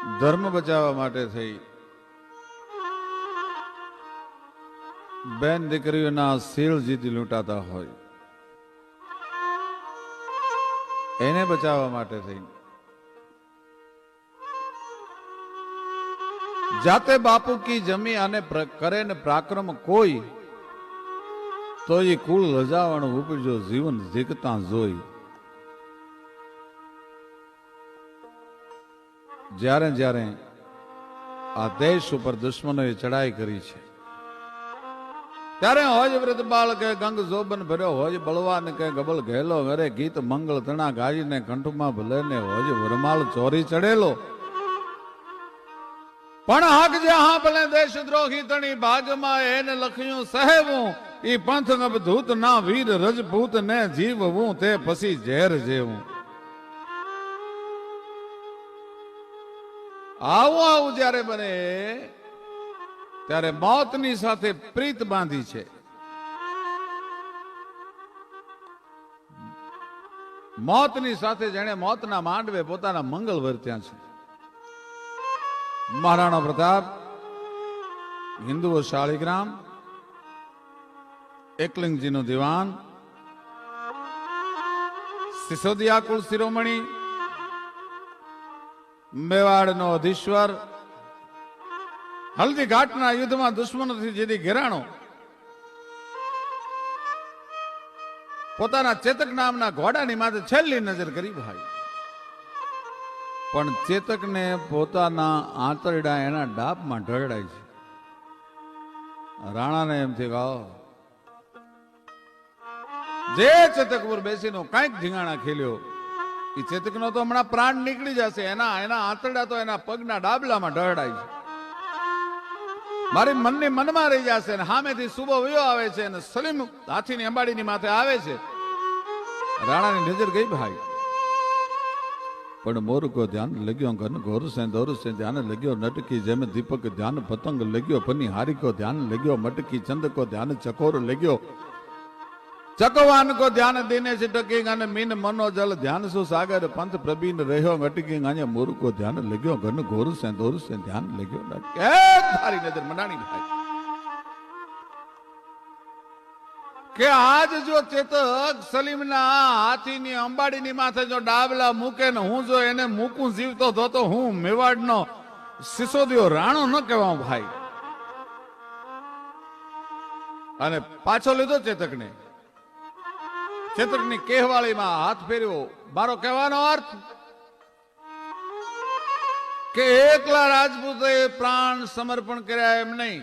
ધર્મ બચાવવા માટે થઈ. બેન દીકરીઓના શીલ જીતી લૂંટાતા હોય. એને બચાવવા માટે થઈ. જાતે બાપુ કી જમી અને કરે ને પ્રાક્રમ કોઈ, તો એ કુળ રજાવણ ઉપજો જીવન જીકતા જોઈ. જ્યારે જ્યારે આ દેશ ઉપર દુશ્મનોએ ચડાઈ કરી છે, ત્યારે હોજ વ્રત બાળ કે ગંગ જોબન ભર્યો, હોજ બળવાન કે ગબલ ઘેલો ઘરે ગીત મંગળ તણા ગાજીને કંઠમાં ભલે ને હોજ વરમાળ ચોરી ચડેલો પણ હાક જે હા ભલે દેશ દ્રોહી તણી ભાગમાં એને લખ્યું સહેવું, ઈ પંથ અબધૂત ના વીર રજપૂત ને જીવવું, તે પછી ઝેર જેવું. આવું આવું જ્યારે બને, ત્યારે મોતની સાથે પ્રીત બાંધી છે. મોતની સાથે જેણે મોતના માંડવે પોતાના મંગળ વર્ત્યા છે. મહારાણા પ્રતાપ, હિન્દુઓ શાળીગ્રામ એકલિંગજીનું દિવાન, સિસોદિયા કુળ શિરોમણી મેવાડનો અધીશ્વર. હલ્દીઘાટ ના યુદ્ધમાં દુશ્મનોથી જેથી ઘેરાણો. પોતાના ચેતક નામના ઘોડાની માથે છેલ્લી નજર કરી ભાઈ. પણ ચેતકને પોતાના આંતરડા એના ડાબમાં ઢળડાય છે. રાણાને એમ થી ગાઓ જે ચેતક ઉપર બેસીનો કાંઈક ધીંગાણા ખેલ્યો. ચેતકનો તો હમણાં પ્રાણ નીકળી જશે. એના એના આંતરડા તો એના પગના ડાબલામાં ઢળડાય છે. મારી મનની મનમાં રહી જશે ને સામેથી સુબો વયો આવે છે અને સલીમ હાથીની અંબાડીની માથે આવે છે. રાણાની નજર ગઈ ભાઈ. પણ મોર કો ધ્યાન લગ્યો ઘન, ઘોર સે ધ્યાન લગ્યો, નટકી જેમ દીપક ધ્યાન, પતંગ લગ્યો પની હારી કો ધ્યાન લગ્યો, મટકી ચંદ કો ધ્યાન ચકોર લગ્યો. ચકવાન કો ધ્યાન દેને છે ટકી અને મીન મનો જલ ધ્યાન સુ સાગર પંથ પ્રબીન રહ્યો અટકી અને મોર કો ધ્યાન લગ્યો, ઘન ઘોર સે દોર સે ધ્યાન લગ્યો. એ તારી નજર મનાણી ભાઈ. કે આજ જો ચેતક સલીમના હાથીની અંબાડીની માથે જો ડાબલા મૂકે ને હું જો એને મૂકું જીવતો તો તો હું મેવાડનો સિસોદિયો રાણો ન કહેવા ભાઈ. અને પાછો લીધો ચેતકને. ચેતકની કેહવાળીમાં હાથ ફેર્યો મારો કહેવાનો અર્થ? કે એકલા રાજપૂતે પ્રાણ સમર્પણ કર્યા એમ નહીં.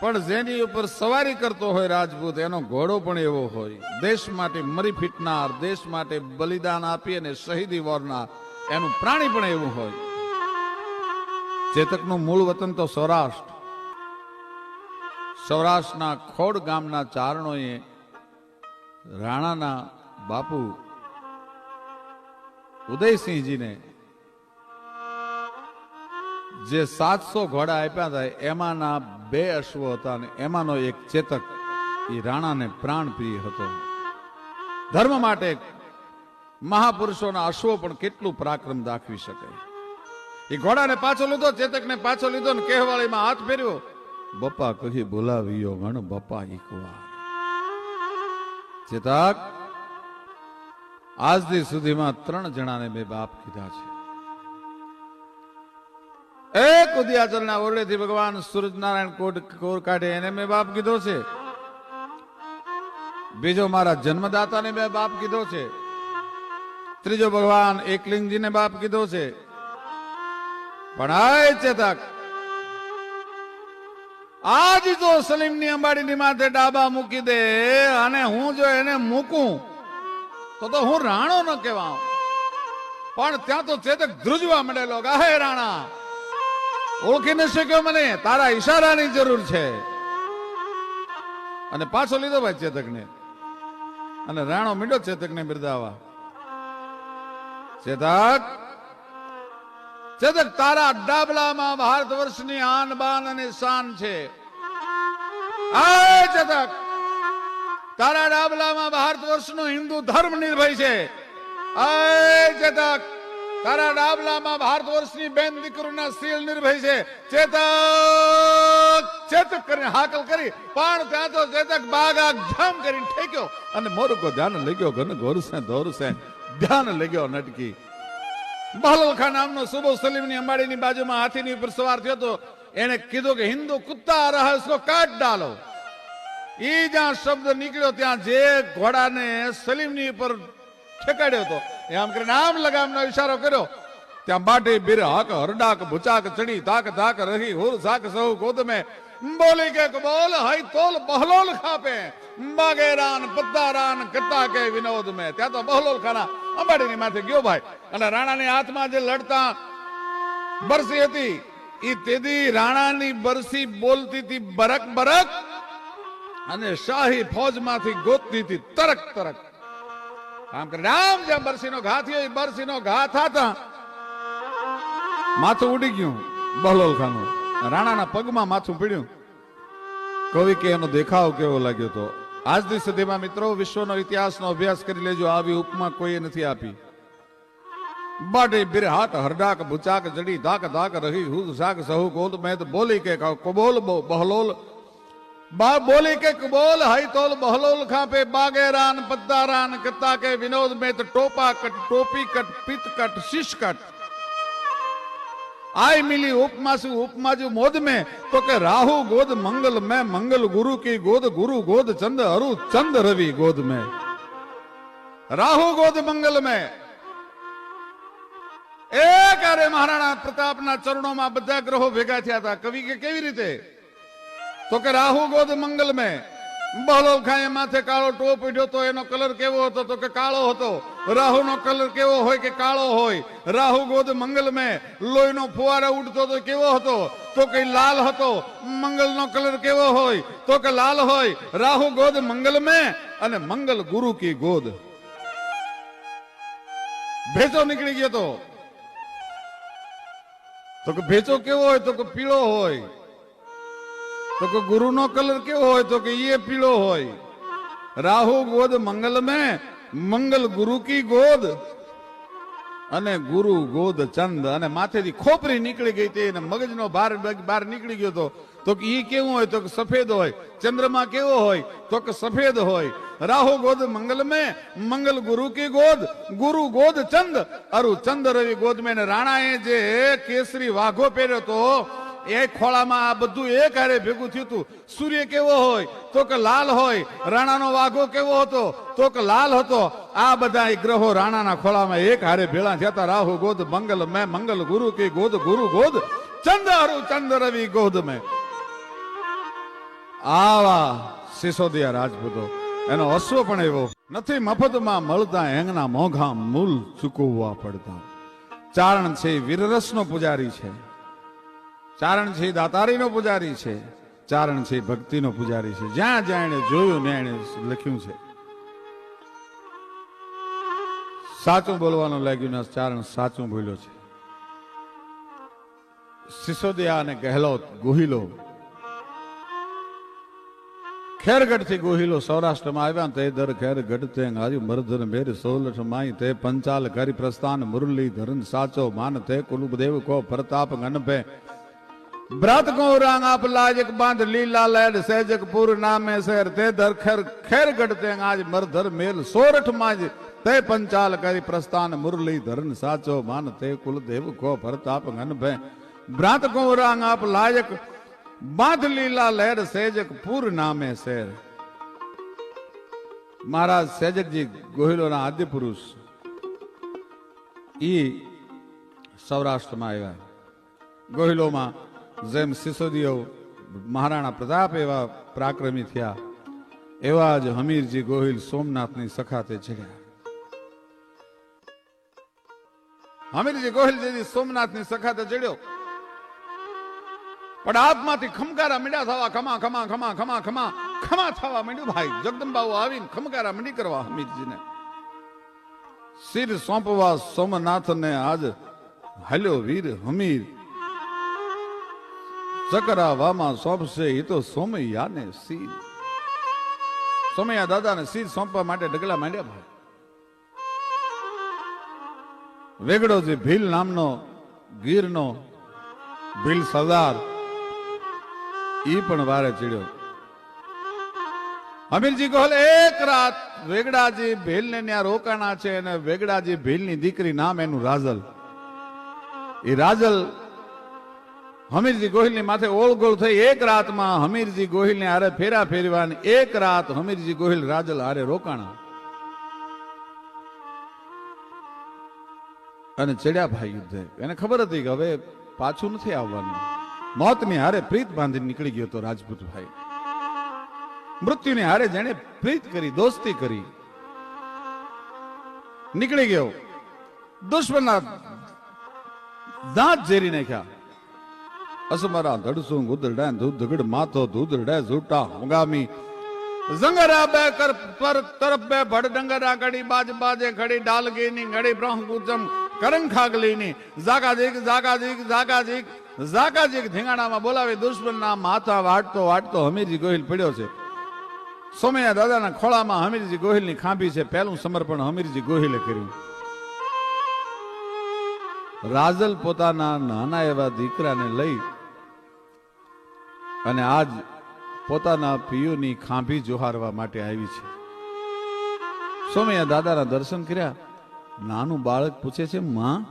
પણ જેની ઉપર સવારી કરતો હોય રાજપૂત, એનો ઘોડો પણ એવો હોય. દેશ માટે મરી ફીટનાર, દેશ માટે બલિદાન આપી અને શહીદી વોરનાર, એનું પ્રાણી પણ એવું હોય. ચેતકનું મૂળ વતન તો સૌરાષ્ટ્ર. સૌરાષ્ટ્રના ખોડ ગામના ચારણોએ રાણાના બાપુ ઉદયસિંહજીને જે સાતસો ઘોડા આપ્યા હતા, એમાંના બે અશ્વ હતા અને એમાંનો એક ચેતક એ રાણાને પ્રાણપ્રિય હતો. ધર્મ માટે મહાપુરુષોના અશ્વો પણ કેટલું પરાક્રમ દાખવી શકે. એ ઘોડાને પાછો લીધો, ચેતકને પાછો લીધો ને કહેવાળીમાં હાથ ફેર્યો. બપ્પા કહી બોલાવ્યો ગણ બપ્પા એકવાર ચેતક, આજથી સુધીમાં ત્રણ જણાને મેં બાપ કીધા છે. એક ઉદયાચલના ઓરડેથી ભગવાન સૂરજનારાયણ કોટ કોર કાઢે એને મેં બાપ કીધો છે. બીજો મારા જન્મદાતાને મેં બાપ કીધો છે. ત્રીજો ભગવાન એકલિંગજીને બાપ કીધો છે. પણ આય ચેતક આજ જો સલીમની અંબાડીની માથે ડાબા મૂકી દે અને હું જો એને મૂકું, તો તો હું રાણો ન કહેવા પણ ત્યાં તો ચેતક ધ્રુજવા મળેલો કે, હે રાણા ઓળખી ન શક્યો મને, તારા ઈશારાની જરૂર છે. અને પાછો લીધો ભાઈ ચેતકને. અને રાણો મીંડો ચેતકને બિરદાવા ચેતક ચેતક તારા ડાબલામાં ભારત વર્ષની આન, બાન અને શાન છે. આ ચેતક તારા ડાબલામાં ભારત વર્ષનો હિન્દુ ધર્મ નિર્ભય છે. આ તારા ડાબલામાં ભારત વર્ષની બેન દીકરોના સીલ નિર્ભય છે. ચેતક! ચેતક કરીને હાકલ કરી, પણ ત્યાં તો ચેતક બાગા જામ કરીને ઠેક્યો અને મોરકો ધ્યાન લઈ ગયો, ઘન ઘોરસે ધોરસે ધ્યાન લઈ ગયો નટકી. બાલોખા નામનો સુબો સલીમની અંબાડીની બાજુમાં હાથીની ઉપર સવાર થયો હતો. એને કીધું કે, હિન્દુ કુત્તા રહા ઉસકો કાટ ડાલો. એ જ્યાં શબ્દ નીકળ્યો ત્યાં જે ઘોડાને સલીમની ઉપર ઠેકાડ્યો હતો. આમ કરીને આમ લગામનો ઇશારો કર્યો. ત્યાં બાટે બીર હક હરડાક, ભૂચાક, ચડી, ધાક ધાક, રહી, હુર, ઝાક, સહુ, ગોદમે. બોલી કે બોલ, હઈ તોલ, બહલોલ ખાપે. બાગેરાન પત્તારાન કત્તા કે વિનોદ મેં ત્યાં તો બહલોલ ખાના અંબાડીની માથે ગયો ભાઈ. અને રાણાની હાથમાં જે લડતા બરસી હતી એ તેદી રાણાની બરસી બોલતી હતી બરક બરક અને શાહી ફોજમાંથી ગોતતી હતી તરક તરક. આમ કરી રામ જ્યાં બરસીનો ઘા થયો એ બરસીનો ઘા થતા માથું ઉડી ગયું બહલોલ ખાનું રાણાના પગમાં માથું પીડ્યું. કવિ કે એનો દેખાવ કેવો લાગ્યો આજની સુધીમાં મિત્રો, વિશ્વનો ઇતિહાસનો અભ્યાસ કરી લેજો. આવી ઉપમા કોઈએ નથી આપી. બાટે બિરહાટ, હરડાક, ભૂચાક, જડી, ધાક ધાક, રહી, હુદ ઝાક સહુ, ગોદ મેં બોલી કે કબોલ બહલોલ. બા બોલી કે કબોલ હઈ તોલ, બહલોલ ખાપે બાગેરાન, પદ્દારાન કત્તા કે વિનોદ મેં ટોપા કટ, ટોપી કટ પિત કટ, શિશ કટ. આય મિલી ઉપમા સુ ઉપમા જો મોદ में तो के राहु गोद मंगल में मंगल गुरु की गोद गुरु गोद चंद अरु चंद रवि गोद में રાહુ ગોદ મંગલ में એક અરે મહારાણા પ્રતાપના ચરણોમાં બધા ગ્રહો ભેગા થયા હતા કવિ કે કેવી રીતે તો કે રાહુ ગોદ મંગલ में બહલોલ માથે કાળો ટોપ ઉડ્યો તો એનો કલર કેવો હતો તો કે કાળો હતો. રાહુનો કલર કેવો હોય કે કાળો હોય? રાહુ ગોદ મંગલ में લોહીનો ફુવારો ઉડતો તો કેવો હતો? તો કે લાલ હતો, મંગલનો કલર કેવો હોય? તો કે લાલ હોય? રાહુ ગોદ મંગલ મે અને મંગલ ગુરુ કી ગોદ. ભેચો નીકળી ગયો તો. તો કે ભેચો કેવો હોય? તો કે પીળો હોય? તો કે ગુરુનો કલર કેવો હોય તો કે એ પીળો હોય. રાહુ ગોદ મંગલ મેં, મંગલ ગુરુ કી ગોદ. અને ગુરુ ગોદ ચંદ અને માથેથી ખોપરી નીકળી ગઈ હતી અને મગજનો ભાર બહાર નીકળી ગયો હતો. તો કે ઈ કેવું હોય તો કે સફેદ હોય. ચંદ્રમા કેવો હોય તો કે સફેદ હોય. રાહુ ગોદ મંગલ મે, મંગલ ગુરુ કી ગોદ, ગુરુ ગોદ ચંદ. અરુ ચંદ રવિ ગોદ મેં રાણાએ જે કેસરી વાઘો પહેર્યો તો એ ખોળામાં આ બધું એ ક્યારે ભેગું થયું હતું. સૂર્ય કેવો હોય, તો કે લાલ હોય, રાણાનો વાઘો કેવો હતો, તો કે લાલ હતો. આ બધા ગ્રહો રાણાના ખોળામાં એક હારે ભેળા થયા રાહુ ગોદ, મંગલ મેં, મંગલ ગુરુ કે ગોદ, ગુરુ ગોદ ચંદ હરુ ચંદ રવિ ગોદ મેં. આવા સિસોદિયા રાજપૂતો, એનો અશ્વ પણ એવો નથી મફતમાં મળતા એંગના મોઘા મૂલ ચૂકવવા પડતા. ચારણ છે વીરરસનો પૂજારી છે. ચારણ છે દાતારીનો પૂજારી છે ચારણ છે ભક્તિનો પૂજારી છે. જ્યાં જ્યાં એને જોયું ને એને લખ્યું છે. સાચું બોલવાનું લાગ્યું ને ચારણ સાચું બોલ્યો છે. સિસોદિયા અને ગહેલોત ગોહિલો. ખેરગઢથી ગોહિલો સૌરાષ્ટ્રમાં આવ્યા તે દર ખેરગઢ તે હાજુ મરધર મેર સોલઠ માઈ તે પંચાલ કરી પ્રસ્થાન મુરલી ધરન સાચો માન તે કુલુબદેવ કો પ્રતાપ ગણભે બ્રત કો રાંગ આપ લાજક બાંધ લીલા લેડ સહેજક પુર નામે શહેર તે દર ખેર ખેરગઢ તે આજ મરધર મેલ સોરઠ માજ તે પંચાલ કરી પ્રસ્થાન મુરલી ધરન સાચો માન તે કુલદેવ કો પ્રતાપ ગણભે બ્રાત કો રાંગ આપ લાયક બાંધ લીલા લહેર સેજક પુર નામે શેર મહારાજ સેજકજી ગોહિલોના આદ્ય પુરુષ ઈ સૌરાષ્ટ્રમાં આવ્યા ગોહિલોમાં જેમ સિસોદીઓ મહારાણા પ્રતાપ એવા પરાક્રમી થયા, એવા જ હમીરજી ગોહિલ સોમનાથની સખાતે ચડ્યા હમીરજી ગોહિલ જેથી સોમનાથની સખાતે ચડ્યો પણ આપમાંથી ખમકારા મીડા થવા ખમા ખમા ખમા ખમા ખમા ખમા થવા માંડ્યું ભાઈ. જગદંબાઓ આવીને ખમકારા મીડી કરવા હમીરજીને. શિર સોંપવા સોમનાથને આજ હલ્યો વીર હમીર ચકરાવામાં સોંપશે એ તો સોમૈયાને શિર સોમૈયા દાદાને શિર સોંપવા માટે ડગલા માંડ્યા ભાઈ. વેગડોજી ભીલ નામનો, ગીરનો ભીલ સરદાર, ઈ પણ વારે ચડ્યો. અમીરજી ગોહલ એક રાત વેગડાજી ભીલ ને ત્યાં રોકાણા છે અને વેગડાજી ભીલની દીકરી નામ એનું રાજલ. એ રાજલ હમીરજી ગોહિલની માથે ઓળગોળ થઈ એક રાતમાં હમીરજી ગોહિલ ને હારે ફેરા ફેરવાની એક રાત હમીરજી ગોહિલ રાજલ હારે રોકાણા. અને ચડ્યા ભાઈ યુદ્ધે. એને ખબર હતી કે હવે પાછું નથી આવવાનું. મોતની હારે પ્રીત બાંધી નીકળી ગયો તો રાજપૂત ભાઈ. મૃત્યુની હારે જેણે પ્રીત કરી, દોસ્તી કરી. નીકળી ગયો. દુશ્મનના દાંત ઝેરી નાખ્યા. અસમરા ધડસું ગુદરડે ધુધગડ માથો ધૂધરડે ઝૂટા હંગામી. જંગરા બે કર પર તરફ બે ભડ ડંગરા ઘડી બાજ બાજે ઘડી ડાલગી ની ઘડી બ્રહ્મ ગુજમ કરંગ ખાગલી ની જાગા જીક જાગા જીક જાગા જીક જાગા જીક ધીંગાણામાં બોલાવી દુશ્મન ના માથા વાટતો વાટતો હમીરજી ગોહિલ પડ્યો છે. સોમૈયા દાદાના ખોળામાં હમીરજી ગોહિલની ખાંભી છે. પહેલું સમર્પણ હમીરજી ગોહિલે કર્યું. રાજલ પોતાના નાના એવા દીકરાને લઈ અને આજ પોતાના પિયુની ખાંભી જોહારવા માટે આવી છે. સોમૈયા દાદાના દર્શન કર્યા. નાનું બાળક પૂછે છે, માં,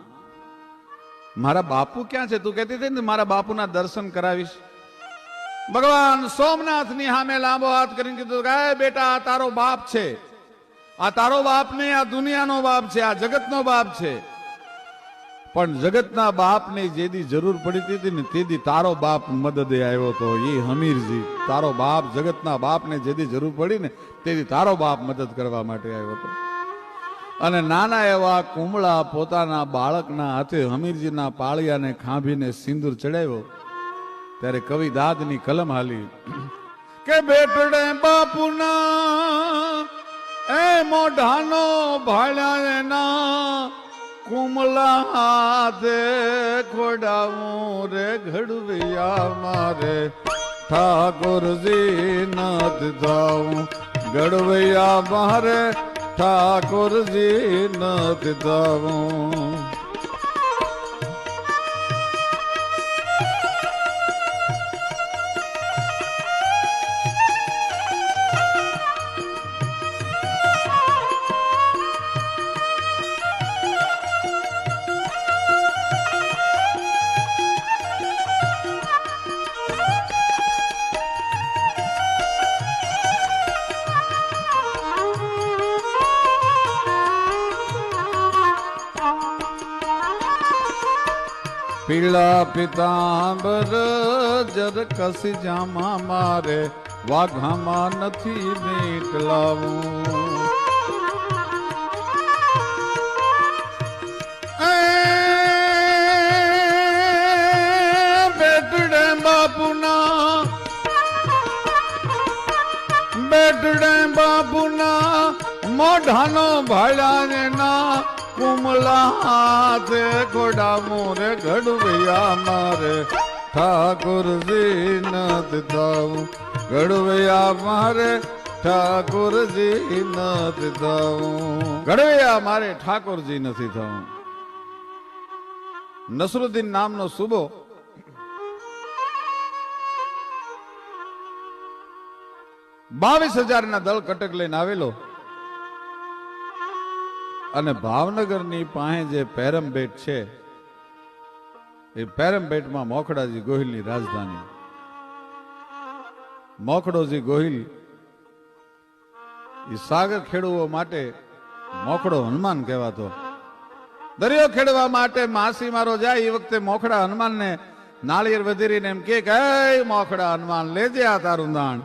મારા બાપુ ક્યાં છે? તું કહેતી હતી ને, મારા બાપુના દર્શન કરાવીશ. ભગવાન સોમનાથની હામે લાંબો હાથ કરીને કીધું, કે બેટા, આ તારો બાપ છે. આ તારો બાપ નહીં, આ દુનિયાનો બાપ છે, આ જગતનો બાપ છે. પણ જગતના બાપની જેદી જરૂર પડી હતી ને તેદી તારો બાપ મદદે આવ્યો તો એ હમીરજી, તારો બાપ જગતના બાપને જેદી જરૂર પડી ને તેદી તારો બાપ મદદ કરવા માટે આવ્યો હતો. અને નાના એવા કુમળા પોતાના બાળકના હાથે હમીરજીના પાળિયાને ખાંભીને સિંદૂર ચડાવ્યો. ત્યારે કવિ દાદની કલમ હાલી, કે બેટડે બાપુના, એ મોઢાનો ભાળ્યા એના કુમલા હાથે ખોડાવું રે ઘડવિયા મારે. ઠાકોરજી નથ જાઉં ઘડવૈયા મારે. ઠાકોરજી નથ જાઉં. પીળા પિતાંબર જર કસી જામા મારે, વાઘામાં નથી લાવું બેટડે બાપુના બેટડે બાપુના મોઢાનો ના કુમલા હાથે ઘોડા મોરે ઘડવૈયા મારે. ઠાકોરજી નથ થાવું ઘડવૈયા મારે, ઠાકોરજી નથી થાવું ઘડવૈયા મારે, ઠાકોરજી નથી થવું નસરુદ્દીન નામનો સુબો બાવીસ હજારના દળ કટક લઈને આવેલો. અને ભાવનગરની પાસે જે પેરમબેટ છે, એ પેરમબેટમાં મોખડાજી ગોહિલની રાજધાની. મોખડોજી ગોહિલ એ સાગર ખેડૂઓ માટે મોખડો હનુમાન કહેવાતો. દરિયો ખેડવા માટે માસી મારો જાય એ વખતે મોખડા હનુમાનને નાળિયેર વધેરીને એમ કે "હે મોખડા હનુમાન, લેજે આ તારું દાણ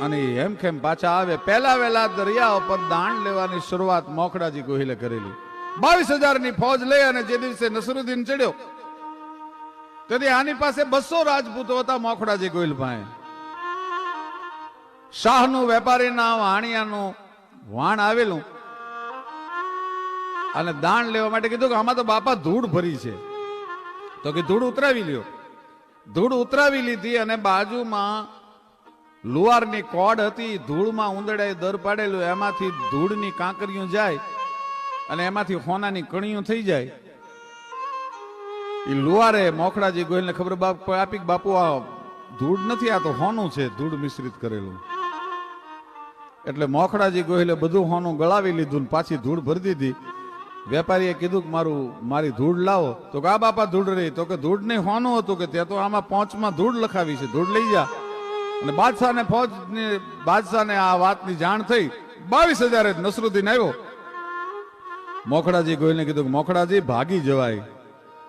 અને એમ કેમ પાછા આવે? પહેલા વહેલા દરિયા ઉપર દાણ લેવાની શરૂઆત મોખડાજી ગોહિલે કરેલી. બાવીસ હજારની ફોજ લઈ અને જે દિવસે નસરુદ્દીન ચડ્યો તેથી આની પાસે બસો રાજપૂતો હતા મોખડાજી ગોહિલ પાસે શાહનું વેપારીના વાણિયાનું વાણ આવેલું. અને દાણ લેવા માટે કીધું કે આમાં તો બાપા ધૂળ ભરી છે. તો કે ધૂળ ઉતરાવી લ્યો. ધૂળ ઉતરાવી લીધી અને બાજુમાં લુહારની કોડ હતી, ધૂળમાં ઉંદડાએ દર પાડેલું, એમાંથી ધૂળની કાંકરીઓ જાય અને એમાંથી હોનાની કણીઓ થઈ જાય. એ લુવારે મોખડાજી ગોહિલને ખબર આપી બાપુ, આ ધૂળ નથી, આ તો હોનું છે, ધૂળ મિશ્રિત કરેલું. એટલે મોખડાજી ગોહિલે બધું હોનું ગળાવી લીધું પાછી ધૂળ ભરી દીધી. વેપારીએ કીધું કે મારું, મારી ધૂળ લાવો. તો કે, આ બાપા ધૂળ રહી. તો કે, ધૂળ નહીં, હોનું હતું કે ત્યાં તો આમાં પાંચમાં ધૂળ લખાવી છે, ધૂળ લઈ જા. અને ફોજ બાદશાહને આ વાતની જાણ થઈ. બાવીસ હજારે નસરુદ્દીન આવ્યો. મોખડાજી ગોયલને કીધું મોખડાજી, ભાગી જવાય.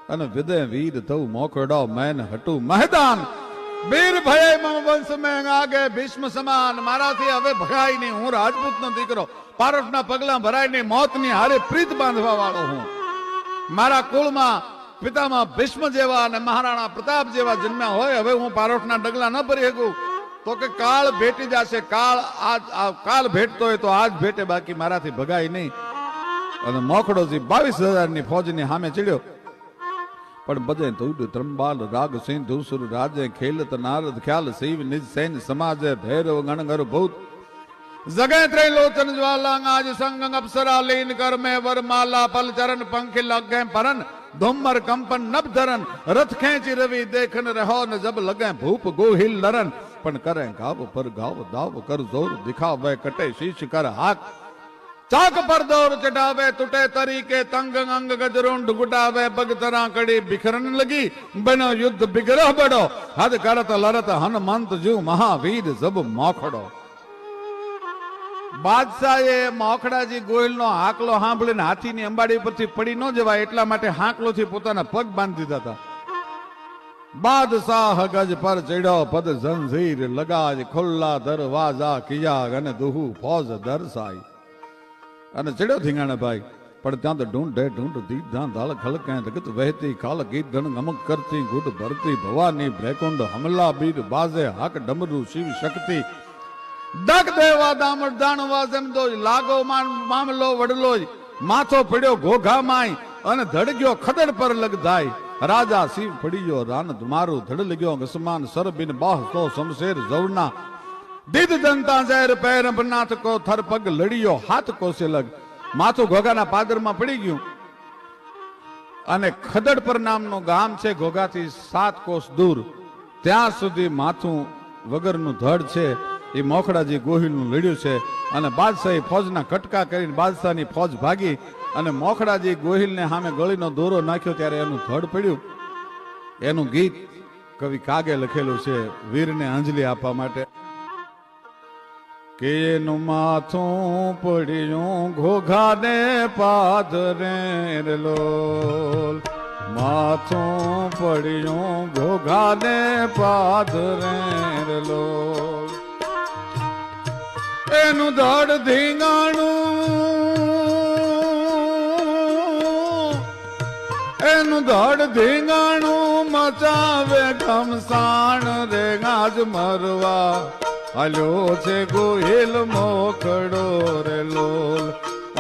અને વિદય વીર થવું મોખડો મેન હટું મહેદાન. બીર ભય મમ વંશ મેં આગે ભીષ્મ સમાન. મારાથી હવે ભગાય નહીં. હું રાજપૂતનો દીકરો. પારસના પગલા ભરાય નહીં. મોતની હારે પ્રીત બાંધવા વાળો હું. મારા કુળમાં પિતામાં ભીષ્મ જેવા અને મહારાણા પ્રતાપ જેવા જન્મ્યા હોય. હવે હું પારોઠના ડગલા ન ભરી શકું. તો કે કાળ ભેટી જશે, કાળ આજ આ કાળ ભેટતો હોય તો આજ ભેટે બાકી મારાથી ભગાય નહીં. અને મોખડોજી બાવીસ હજારની ફોજની સામે ચડ્યો. પણ બધે ધૂડ ત્રંબાલ, રાગ, સિંધુ, સુર, રાજે, ખેલત, નારદ, ખ્યાલ, શિવ, નિજ, સૈન, સમાજ, ભૈરવ, ગણગર, ભૂત. જગે ત્રય લોચન જ્વાલાંગ, આજ સંગ અપ્સરા, લીન કર મે વરમાલા પલ ચરણ પંખ, લગે પરન ધુમ્મર, કંપન નભ ધરન રથ ખેંચી રવિ, દેખન, રહો, ન જબ લગે, ભૂપ, ગોહિલ લરન પણ કરે, ગાવ પર ગાવ, દાવ કર, જોર દિખાવે, કટે, શીશ કર, હાક. ચાક પર દોર ચઢાવે, તૂટે તરીકે તંગ અંગ ગજરુંડ ગુડાવે, પગ તરા કડી બિખરન લગી, બનો યુદ્ધ બિગરહ બડો. હદ કરત લરત હનુમંત જુ મહાવીર જબ મોખડો. બાદશાહે મોખડાજી ગોહિલનો હાકલો સાંભળીને હાથીની અંબાડી પરથી પડી ન જવાય એટલા માટે હાંકલોથી પોતાના પગ બાંધી દીધા હતા. બાદશાહ ગજ પર ચડ્યો પદ ઝંઝીર લગાજ ખુલ્લા દરવાજા કિયા અને દુહુ ફોજ દરસાઈ. અને ચડ્યો થીંગાણે ભાઈ, પણ ત્યાં તો ઢૂંઢે ઢૂંઢ દીધા ધાળ ખલકે જગત વહેતી કાલ ગીત ગણ ગમક કરતી ગુટ ભરતી ભવાની ભ્રેકુંડ હમલા બીર બાજે હાક ડમરુ શિવ શક્તિ. દક દેવા દામડ દાણવા જેમ દો લાગો મામલો વડલો માથો પડ્યો ઘોઘા માય અને ધડગ્યો ખદડ પર લગધાય. રાજા શિવ ફડીયો રાન મારું ધડ લગ્યો, ગસમાન સરબિન બાહ તો સમશેર જવના દીદ જનતા ઝેર પેર નાથ કો થર પગ લડિયો, હાથ કોસે લગ. માથું ઘોઘાના પાદરમાં પડી ગયું. અને ખદડ પર નામનું ગામ છે, ઘોઘાથી સાત કોસ દૂર. ત્યાં સુધી માથું વગરનું ધડ છે, એ મોખડાજી ગોહિલનું લડ્યું છે. અને બાદશાહી ફોજના કટકા કરીને બાદશાહની ફોજ ભાગી. અને મોખડાજી ગોહિલને સામે ગળીનો દોરો નાખ્યો ત્યારે એનું ધડ પડ્યું. એનું ગીત કવિ કાગે લખેલું છે વીરને અંજલિ આપવા માટે. કે એનું માથું પડ્યું, ઘોઘાને પાદરે રે લોલ. માથું પડ્યું, ઘોઘાને પાદરે રે લોલ. એનું ધડ ધીંગાણું એનું ધડ ધીંગાણું મચાવે ઘમસાણ રે ગાજ મરવા. હલ્યો છે ગોહિલ મોખડો રે લોલ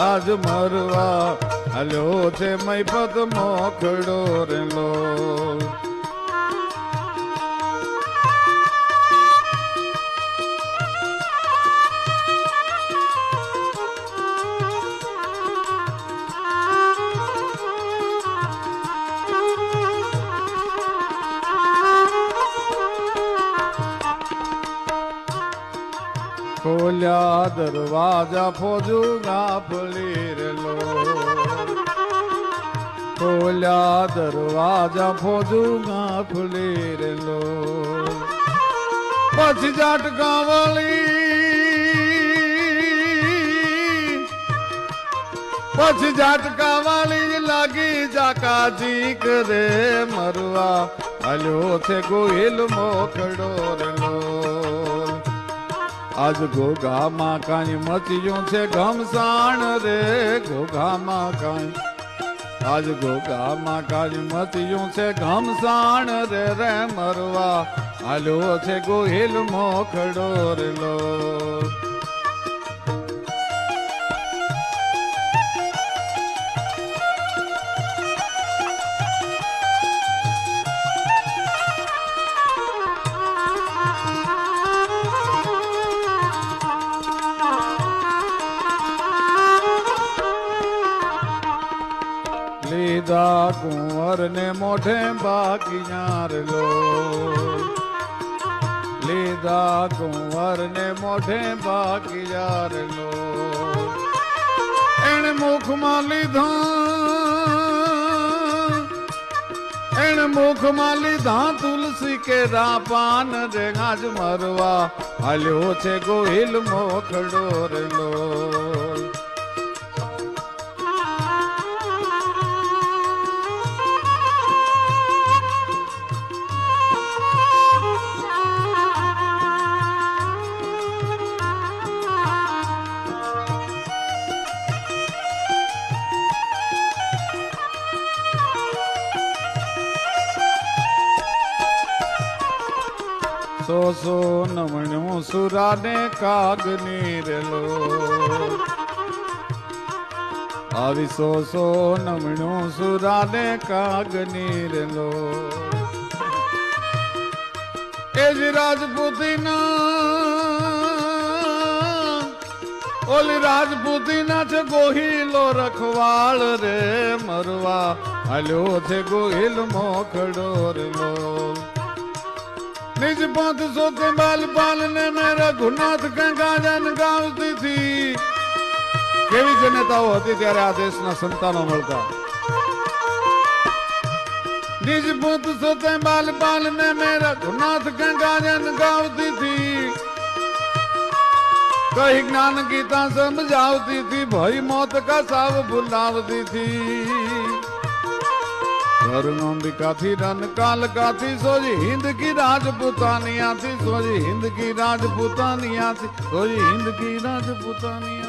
આજ મરવા. હલ્યો છે મૈપત મોખડો રે લોલ. ખોલ્યા દરવાજા ફોજુ ગાફલી રેલો ખોલ્યા દરવાજા ફોજુ ગાફલી રેલો પછી જાટ વાળી, પછી જાટકા વાળી લાગી જાકાજી કરે મરવા. હલ્યો છે ગોહિલ મોખડો રેલો. આજ ઘોઘામાં કાંઈ મચ્યું છે ઘમસાણ રે ઘોઘામાં કાંઈ. આજ ઘોઘામાં કાંઈ મચ્યું છે ઘમસાણ રે રે મરવા. આલો છે ગોહિલ મોખડો રે લીધા કુંવર ને મોઢે બાકી યાર લો. લીધા કુંવર ને મોઢે બાકી યાર લો. એણે મુખમાં લીધા, એણે મુખમાં લીધા તુલસી કે પાન રે આજ મરવા હાલ્યો છે ગોહિલ મોખડો રે સુરાને કાગ નીરલો. આવી સો સો નમણ્યું સુરાને કાગ નીરલો. એ જ રાજપૂતીના, ઓલી રાજપૂતીના છે ગોહિલો રખવાળ રે મરવા. હાલ્યો છે ગોહિલ મોખડો રે લો निज पंथ सोते बाल पालने में रघुनाथ ગંગા જન ગાવતી હતી કેવી જનતાઓ હતી ત્યારે આ દેશના સંતાનો મળતા નિજ પુત સોતે બાલ પાલને में रघुनाथ गंगा जन गावती थी कही ज्ञान गीता समझावती थी भई मौत का साव स्वर्णोबिका थी रन काल का थी सोजी हिंद की राजपूतानिया थी सोजी हिंद की राजपूतानिया थी सोजी हिंद की राजपूतानिया